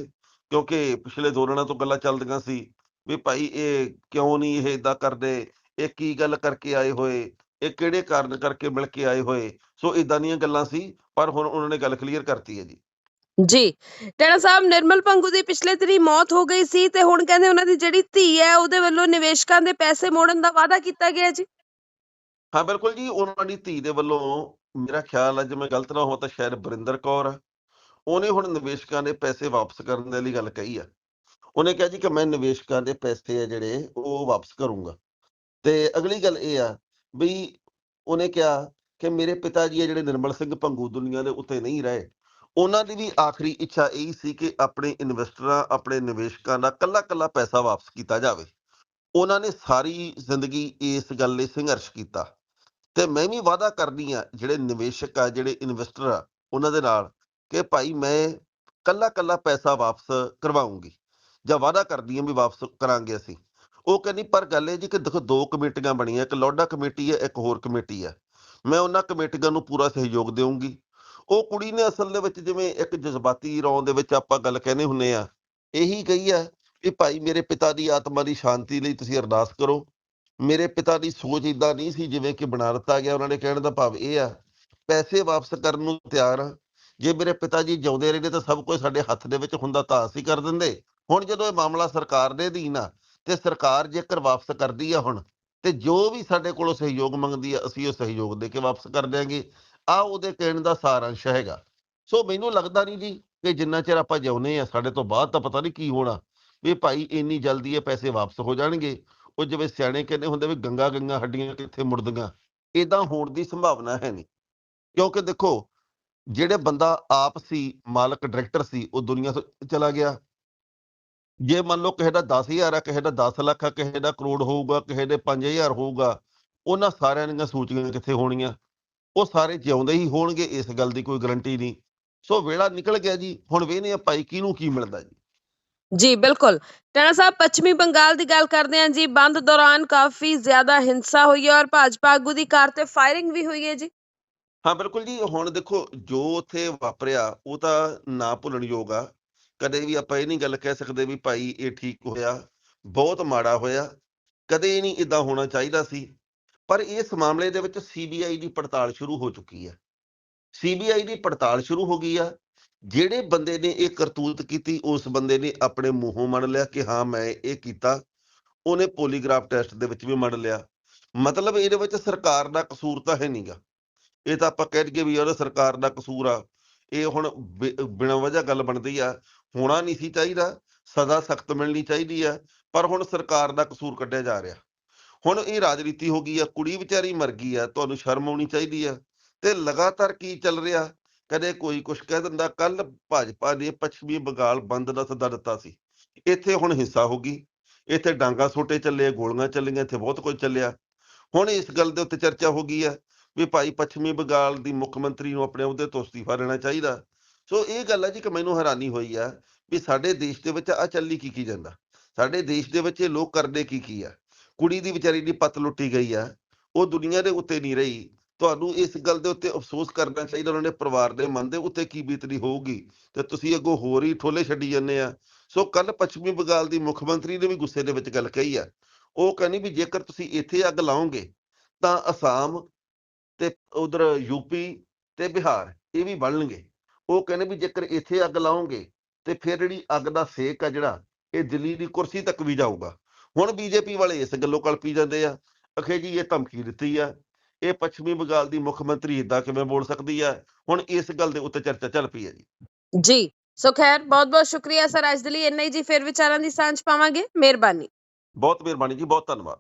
ਕਿਉਂਕਿ ਪਿਛਲੇ ਦੋ ਦਿਨਾਂ ਤੋਂ ਗੱਲਾਂ ਚੱਲਦੀਆਂ ਸੀ ਵੀ ਭਾਈ ਇਹ ਕਿਉਂ ਨਹੀਂ ਇਹ ਇਦਾਂ ਕਰਦੇ, ਇਹ ਕੀ ਗੱਲ ਕਰਕੇ ਆਏ ਹੋਏ? ਇਹ ਕਿਹੜੇ ਕਾਰਨ ਕਰਕੇ ਮਿਲ ਕੇ ਆਏ ਹੋਏ? ਸੋ ਇਦਾਂ ਦੀਆਂ ਗੱਲਾਂ ਸੀ ਪਰ ਹੁਣ ਉਹਨਾਂ ਨੇ ਗੱਲ ਕਲੀਅਰ ਕਰਤੀ ਹੈ ਜੀ। ਜੀ ਟੈਣਾ ਸਾਹਿਬ ਨਿਰਮਲ ਪੰਗੂ ਦੀ ਪਿਛਲੇ ਦਿਨੀ ਮੌਤ ਹੋ ਗਈ ਸੀ ਤੇ ਹੁਣ ਕਹਿੰਦੇ ਉਹਨਾਂ ਦੀ ਜਿਹੜੀ ਧੀ ਹੈ ਉਹਦੇ ਵੱਲੋਂ ਨਿਵੇਸ਼ਕਾਂ ਦੇ ਪੈਸੇ ਮੋੜਨ ਦਾ ਵਾਅਦਾ ਕੀਤਾ ਗਿਆ ਜੀ। ਹਾਂ ਬਿਲਕੁਲ ਜੀ ਉਹਨਾਂ ਦੀ ਧੀ ਦੇ ਵੱਲੋਂ ਮੇਰਾ ਖਿਆਲ ਹੈ ਜੇ ਮੈਂ ਗਲਤ ਨਾ ਹੋਵਾਂ ਤਾਂ ਸ਼ਾਇਦ ਬਰਿੰਦਰ ਕੌਰ। ਉਹਨੇ ਹੁਣ ਨਿਵੇਸ਼ਕਾਂ ਦੇ ਪੈਸੇ ਵਾਪਸ ਕਰਨ ਦੇ ਲਈ ਗੱਲ ਕਹੀ ਆ। ਉਹਨੇ ਕਿਹਾ ਜੀ ਕਿ ਮੈਂ ਨਿਵੇਸ਼ਕਾਂ ਦੇ ਪੈਸੇ ਆ ਜਿਹੜੇ ਉਹ ਵਾਪਸ ਕਰੂੰਗਾ। ਤੇ ਅਗਲੀ ਗੱਲ ਇਹ ਆ ਵੀ ਉਹਨੇ ਕਿਹਾ ਕਿ ਮੇਰੇ ਪਿਤਾ ਜੀ ਆ ਜਿਹੜੇ ਨਿਰਮਲ ਸਿੰਘ ਭੰਗੂ ਦੁਨੀਆ ਦੇ ਉੱਤੇ ਨਹੀਂ ਰਹੇ, ਉਹਨਾਂ ਦੀ ਵੀ ਆਖਰੀ ਇੱਛਾ ਇਹੀ ਸੀ ਕਿ ਆਪਣੇ ਇਨਵੈਸਟਰਾਂ ਆਪਣੇ ਨਿਵੇਸ਼ਕਾਂ ਦਾ ਕੱਲਾ ਕੱਲਾ ਪੈਸਾ ਵਾਪਸ ਕੀਤਾ ਜਾਵੇ। ਉਹਨਾਂ ਨੇ ਸਾਰੀ ਜ਼ਿੰਦਗੀ ਇਸ ਗੱਲ ਲਈ ਸੰਘਰਸ਼ ਕੀਤਾ ਤੇ ਮੈਂ ਵੀ ਵਾਅਦਾ ਕਰਦੀ ਆ ਜਿਹੜੇ ਨਿਵੇਸ਼ਕ ਆ, ਜਿਹੜੇ ਇਨਵੈਸਟਰ ਆ, ਉਹਨਾਂ ਦੇ ਨਾਲ ਕਿ ਭਾਈ ਮੈਂ ਕੱਲਾ ਕੱਲਾ ਪੈਸਾ ਵਾਪਸ ਕਰਵਾਉਂਗੀ ਜਾਂ ਵਾਅਦਾ ਕਰਦੀ ਆ ਵੀ ਵਾਪਸ ਕਰਾਂਗੇ ਅਸੀਂ। ਉਹ ਕਹਿੰਦੀ, ਪਰ ਗੱਲ ਇਹ ਜੀ ਕਿ ਦੇਖੋ, ਦੋ ਕਮੇਟੀਆਂ ਬਣੀਆਂ, ਇੱਕ ਲੋਡਾ ਕਮੇਟੀ ਹੈ, ਇੱਕ ਹੋਰ ਕਮੇਟੀ ਹੈ। ਮੈਂ ਉਹਨਾਂ ਕਮੇਟੀਆਂ ਨੂੰ ਪੂਰਾ ਸਹਿਯੋਗ ਦੇਵਾਂਗੀ ਉਹ ਕੁੜੀ ਨੇ ਅਸਲ ਦੇ ਵਿੱਚ ਜਿਵੇਂ ਇੱਕ ਜਜ਼ਬਾਤੀ ਰੌਂ ਦੇ ਵਿੱਚ ਆਪਾਂ ਗੱਲ ਕਹਿੰਦੇ ਹੁੰਨੇ ਆ ਇਹੀ ਕਹੀ ਆ ਕਿ ਭਾਈ ਮੇਰੇ ਪਿਤਾ ਦੀ ਆਤਮਾ ਦੀ ਸ਼ਾਂਤੀ ਲਈ ਤੁਸੀਂ ਅਰਦਾਸ ਕਰੋ। ਮੇਰੇ ਪਿਤਾ ਦੀ ਸੋਚ ਇਦਾਂ ਨਹੀਂ ਸੀ ਜਿਵੇਂ ਕਿ ਬਣਾ ਦਿੱਤਾ ਗਿਆ, ਉਹਨਾਂ ਨੇ ਕਹਿਣ ਦਾ ਭਾਵ ਇਹ ਆ, ਪੈਸੇ ਵਾਪਸ ਕਰਨ ਨੂੰ ਤਿਆਰ ਆ। ਜੇ ਮੇਰੇ ਪਿਤਾ ਜੀ ਜਿਉਂਦੇ ਰਹਿੰਦੇ ਤਾਂ ਸਭ ਕੁਝ ਸਾਡੇ ਹੱਥ ਦੇ ਵਿੱਚ ਹੁੰਦਾ ਤਾਂ ਅਸੀਂ ਕਰ ਦਿੰਦੇ। ਹੁਣ ਜਦੋਂ ਇਹ ਮਾਮਲਾ ਸਰਕਾਰ ਦੇ ਅਧੀਨ ਆ ਤੇ ਸਰਕਾਰ ਜੇਕਰ ਵਾਪਸ ਕਰਦੀ ਆ ਹੁਣ, ਤੇ ਜੋ ਵੀ ਸਾਡੇ ਕੋਲੋਂ ਸਹਿਯੋਗ ਮੰਗਦੀ ਆ, ਅਸੀਂ ਉਹ ਸਹਿਯੋਗ ਦੇ ਕੇ ਵਾਪਸ ਕਰ ਦਿਆਂਗੇ। ਆ ਉਹਦੇ ਕਹਿਣ ਦਾ ਸਾਰਾਂਸ਼ ਹੈਗਾ। ਸੋ ਮੈਨੂੰ ਲੱਗਦਾ ਨਹੀਂ ਜੀ ਕਿ ਜਿੰਨਾ ਚਿਰ ਆਪਾਂ ਜਿਉਂਦੇ ਆ, ਸਾਡੇ ਤੋਂ ਬਾਅਦ ਤਾਂ ਪਤਾ ਨਹੀਂ ਕੀ ਹੋਣਾ। ਵੀ ਭਾਈ ਇੰਨੀ ਜਲਦੀ ਇਹ ਪੈਸੇ ਵਾਪਸ ਹੋ ਜਾਣਗੇ। ਉਹ ਜਿਵੇਂ ਸਿਆਣੇ ਕਹਿੰਦੇ ਹੁੰਦੇ ਵੀ ਗੰਗਾ ਗੰਗਾ ਹੱਡੀਆਂ ਕਿੱਥੇ ਮੁੜਦੀਆਂ। ਇਦਾਂ ਹੋਣ ਦੀ ਸੰਭਾਵਨਾ ਹੈ ਨਹੀਂ। ਕਿਉਂਕਿ ਦੇਖੋ, ਜਿਹੜੇ ਬੰਦਾ ਆਪ ਸੀ, ਮਾਲਕ, ਡਾਇਰੈਕਟਰ ਸੀ, ਉਹ ਦੁਨੀਆ ਤੋਂ ਚਲਾ ਗਿਆ। ਜੇ ਮੰਨ ਲਓ ਕਿਸੇ ਦਾ 10000 ਆ ਕਿਸੇ ਦਾ 10 ਲੱਖ ਆ ਕਿਸੇ ਦਾ ਕਰੋੜ ਹੋਊਗਾ ਕਿਸੇ ਦੇ 5000 ਹੋਊਗਾ ਉਹਨਾਂ ਸਾਰਿਆਂ ਦੀਆਂ ਸੂਚੀਆਂ ਕਿੱਥੇ ਹੋਣੀਆਂ? ਉਹ ਸਾਰੇ ਜਿਉਂਦੇ ਹੀ ਹੋਣਗੇ ਇਸ ਗੱਲ ਦੀ ਕੋਈ ਗਰੰਟੀ ਨਹੀਂ। ਸੋ ਵੇਲਾ ਨਿਕਲ ਗਿਆ ਜੀ ਹੁਣ ਵੇਨੇ ਆਪਾਂ ਕਿਹਨੂੰ ਕੀ ਮਿਲਦਾ ਜੀ। ਜੀ ਬਿਲਕੁਲ। ਟਾਣਾ ਸਾਹਿਬ ਪੱਛਮੀ ਬੰਗਾਲ ਦੀ ਗੱਲ ਕਰਦੇ ਹਾਂ ਜੀ। ਬੰਦ ਦੌਰਾਨ ਕਾਫੀ ਜ਼ਿਆਦਾ ਹਿੰਸਾ ਹੋਈ ਹੈ ਔਰ ਭਾਜਪਾ ਆਗੂ ਦੀ ਕਾਰ ਤੇ ਫਾਇਰਿੰਗ ਵੀ ਹੋਈ ਹੈ ਜੀ। ਹਾਂ ਬਿਲਕੁਲ ਜੀ। ਹੁਣ ਦੇਖੋ ਜੋ ਉੱਥੇ ਵਾਪਰਿਆ ਉਹ ਤਾਂ ਨਾ ਭੁੱਲਣਯੋਗ ਆ। ਕਦੇ ਵੀ ਆਪਾਂ ਇਹ ਨਹੀਂ ਗੱਲ ਕਹਿ ਸਕਦੇ ਵੀ ਭਾਈ ਇਹ ਠੀਕ ਹੋਇਆ, ਬਹੁਤ ਮਾੜਾ ਹੋਇਆ, ਕਦੇ ਨਹੀਂ ਇਦਾਂ ਹੋਣਾ ਚਾਹੀਦਾ ਸੀ। ਪਰ ਇਸ ਮਾਮਲੇ ਦੇ ਵਿੱਚ ਸੀਬੀਆਈ ਦੀ ਪੜਤਾਲ ਸ਼ੁਰੂ ਹੋ ਚੁੱਕੀ ਹੈ। ਸੀਬੀਆਈ ਦੀ ਪੜਤਾਲ ਸ਼ੁਰੂ ਹੋ ਗਈ ਆ। ਜਿਹੜੇ ਬੰਦੇ ਨੇ ਇਹ ਕਰਤੂਤ ਕੀਤੀ, ਉਸ ਬੰਦੇ ਨੇ ਆਪਣੇ ਮੂੰਹੋਂ ਮੰਨ ਲਿਆ ਕਿ ਹਾਂ, ਮੈਂ ਇਹ ਕੀਤਾ। ਉਹਨੇ ਪੋਲੀਗ੍ਰਾਫ ਟੈਸਟ ਦੇ ਵਿੱਚ ਵੀ ਮੰਨ ਲਿਆ। ਮਤਲਬ ਇਹਦੇ ਵਿੱਚ ਸਰਕਾਰ ਦਾ ਕਸੂਰ ਤਾਂ ਹੈ ਨਹੀਂਗਾ ਇਹ ਤਾਂ ਆਪਾਂ ਕਹਿ ਦਈਏ ਵੀ ਉਹਦਾ ਸਰਕਾਰ ਦਾ ਕਸੂਰ ਆ। ਇਹ ਹੁਣ ਬਿ- ਬਿਨਾਂ ਵਜ੍ਹਾ ਗੱਲ ਬਣਦੀ ਆ। ਹੋਣਾ ਨਹੀਂ ਸੀ ਚਾਹੀਦਾ, ਸਜ਼ਾ ਸਖਤ ਮਿਲਣੀ ਚਾਹੀਦੀ ਆ ਪਰ ਹੁਣ ਸਰਕਾਰ ਦਾ ਕਸੂਰ ਕੱਢਿਆ ਜਾ ਰਿਹਾ। ਹੁਣ ਇਹ ਰਾਜਨੀਤੀ ਹੋ ਗਈ ਆ ਕੁੜੀ ਵਿਚਾਰੀ ਮਰ ਗਈ ਆ ਤੁਹਾਨੂੰ ਸ਼ਰਮ ਆਉਣੀ ਚਾਹੀਦੀ ਆ ਤੇ ਲਗਾਤਾਰ ਕੀ ਚੱਲ ਰਿਹਾ? ਕਦੇ ਕੋਈ ਕੁਛ ਕਹਿ ਦਿੰਦਾ ਕੱਲ ਭਾਜਪਾ ਨੇ ਪੱਛਮੀ ਬੰਗਾਲ ਬੰਦ ਦਾ ਸੱਦਾ ਦਿੱਤਾ ਸੀ। ਇੱਥੇ ਹੁਣ ਹਿੱਸਾ ਹੋ ਗਈ, ਇੱਥੇ ਡਾਂਗਾ ਸੋਟੇ ਚੱਲੇ, ਗੋਲੀਆਂ ਚੱਲੀਆਂ, ਇੱਥੇ ਬਹੁਤ ਕੁਝ ਚੱਲਿਆ। ਹੁਣ ਇਸ ਗੱਲ ਦੇ ਉੱਤੇ ਚਰਚਾ ਹੋ ਗਈ ਆ ਵੀ ਭਾਈ ਪੱਛਮੀ ਬੰਗਾਲ ਦੀ ਮੁੱਖ ਮੰਤਰੀ ਨੂੰ ਆਪਣੇ ਅਹੁਦੇ ਤੋਂ ਅਸਤੀਫਾ ਲੈਣਾ ਚਾਹੀਦਾ ਸੋ ਇਹ ਗੱਲ ਹੈ ਜੀ ਕਿ ਮੈਨੂੰ ਹੈਰਾਨੀ ਹੋਈ ਆ ਵੀ ਸਾਡੇ ਦੇਸ਼ ਦੇ ਵਿੱਚ ਆ ਚੱਲੀ ਕੀ ਕੀ ਜਾਂਦਾ? ਸਾਡੇ ਦੇਸ਼ ਦੇ ਵਿੱਚ ਇਹ ਲੋਕ ਕਰਦੇ ਕੀ ਕੀ ਆ? ਕੁੜੀ ਦੀ ਵਿਚਾਰੀ ਦੀ ਪੱਤ ਲੁੱਟੀ ਗਈ ਆ, ਉਹ ਦੁਨੀਆ ਦੇ ਉੱਤੇ ਨਹੀਂ ਰਹੀ। ਤੁਹਾਨੂੰ ਇਸ ਗੱਲ ਦੇ ਉੱਤੇ ਅਫਸੋਸ ਕਰਨਾ ਚਾਹੀਦਾ ਉਹਨਾਂ ਦੇ ਪਰਿਵਾਰ ਦੇ ਮਨ ਦੇ ਉੱਤੇ ਕੀ ਬੀਤਦੀ ਹੋਊਗੀ? ਤੇ ਤੁਸੀਂ ਅੱਗੋਂ ਹੋਰ ਹੀ ਠੋਲੇ ਛੱਡੀ ਜਾਂਦੇ ਆ। ਸੋ ਕੱਲ ਪੱਛਮੀ ਬੰਗਾਲ ਦੀ ਮੁੱਖ ਮੰਤਰੀ ਨੇ ਵੀ ਗੁੱਸੇ ਦੇ ਵਿੱਚ ਗੱਲ ਕਹੀ ਆ। ਉਹ ਕਹਿੰਦੀ ਵੀ ਜੇਕਰ ਤੁਸੀਂ ਇੱਥੇ ਅੱਗ ਲਾਓਗੇ, ਤਾਂ ਅਸਾਮ ਤੇ ਉਧਰ ਯੂਪੀ ਤੇ ਬਿਹਾਰ ਇਹ ਵੀ ਬਣਨਗੇ। ਉਹ ਕਹਿੰਦੇ ਵੀ ਜੇਕਰ ਇੱਥੇ ਅੱਗ ਲਾਓਗੇ ਤੇ ਫਿਰ ਜਿਹੜੀ ਅੱਗ ਦਾ ਸੇਕ ਆ ਜਿਹੜਾ ਇਹ ਦਿੱਲੀ ਦੀ ਕੁਰਸੀ ਤੱਕ ਵੀ ਜਾਊਗਾ। ਹੁਣ ਬੀਜੇਪੀ ਵਾਲੇ ਇਸ ਗੱਲੋਂ ਕਲਪੀ ਜਾਂਦੇ ਆ ਅਖੇ ਜੀ ਇਹ ਧਮਕੀ ਦਿੱਤੀ ਆ ਇਹ ਪੱਛਮੀ ਬੰਗਾਲ ਦੀ ਮੁੱਖ ਮੰਤਰੀ ਇਦਾਂ ਕਿਵੇਂ ਬੋਲ ਸਕਦੀ ਆ ਹੁਣ ਇਸ ਗੱਲ ਦੇ ਉੱਤੇ ਚਰਚਾ ਚੱਲ ਪਈ ਹੈ ਜੀ। ਜੀ ਸੋ ਖੈਰ ਬਹੁਤ ਬਹੁਤ ਸ਼ੁਕਰੀਆ ਸਰ ਅੱਜ ਦੇ ਲਈ ਇੰਨਾ ਹੀ ਜੀ ਫਿਰ ਵਿਚਾਰਾਂ ਦੀ ਸਾਂਝ ਪਾਵਾਂਗੇ ਮਿਹਰਬਾਨੀ। ਬਹੁਤ ਮਿਹਰਬਾਨੀ ਜੀ ਬਹੁਤ ਧੰਨਵਾਦ।